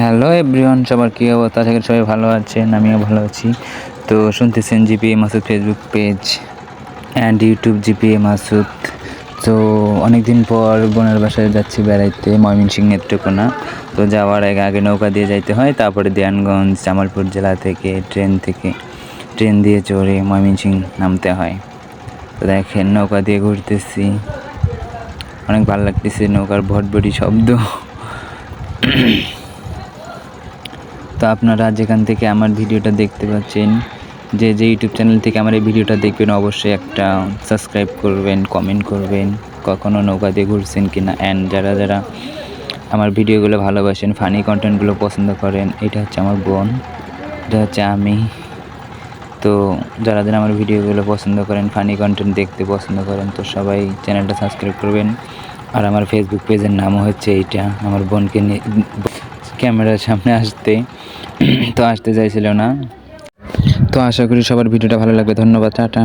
Hello everyone সবার কী অবস্থা? আশা সবাই ভালো আছেন, আমিও ভালো আছি। তো শুনতেছেন GPA Masud Facebook page and YouTube GPA Masud. তো অনেক দিন পর বোনের বাসায় যাচ্ছি বেড়াইতে, ময়মনসিংহ নেত্রকোনা তো যাওয়ার আগে আগে নৌকা দিয়ে যাইতে হয়, তারপরে দেয়ানগঞ্জ, জামালপুর জেলা থেকে ট্রেন থেকে, ট্রেন দিয়ে চড়ে ময়মনসিংহ নামতে হয়। তো দেখেন, নৌকা দিয়ে ঘুরতেছি। অনেক ভালো লাগতেছে, নৌকার ভটভটি শব্দ। তো আপনারা যেখান থেকে আমার ভিডিওটা দেখতে পাচ্ছেন, যে যে ইউটিউব চ্যানেল থেকে আমার এই ভিডিওটা দেখবেন, অবশ্যই একটা সাবস্ক্রাইব করবেন, কমেন্ট করবেন কখনও দিয়ে ঘুরছেন কি না অ্যান্ড যারা যারা আমার ভিডিওগুলো ভালোবাসেন ফানি কন্টেন্টগুলো পছন্দ করেন, এটা হচ্ছে আমার বোন, এটা হচ্ছে আমি। তো যারা যারা আমার ভিডিওগুলো পছন্দ করেন ফানি কন্টেন্ট দেখতে পছন্দ করেন, তো সবাই চ্যানেলটা সাবস্ক্রাইব করবেন। আর আমার ফেসবুক পেজের নামও হচ্ছে এইটা, আমার বোনকে ক্যামেরার সামনে আসতে। তো আসতে চাইছিল না। তো আশা করি সবার ভিডিওটা ভালো লাগবে। ধন্যবাদ, টাটা।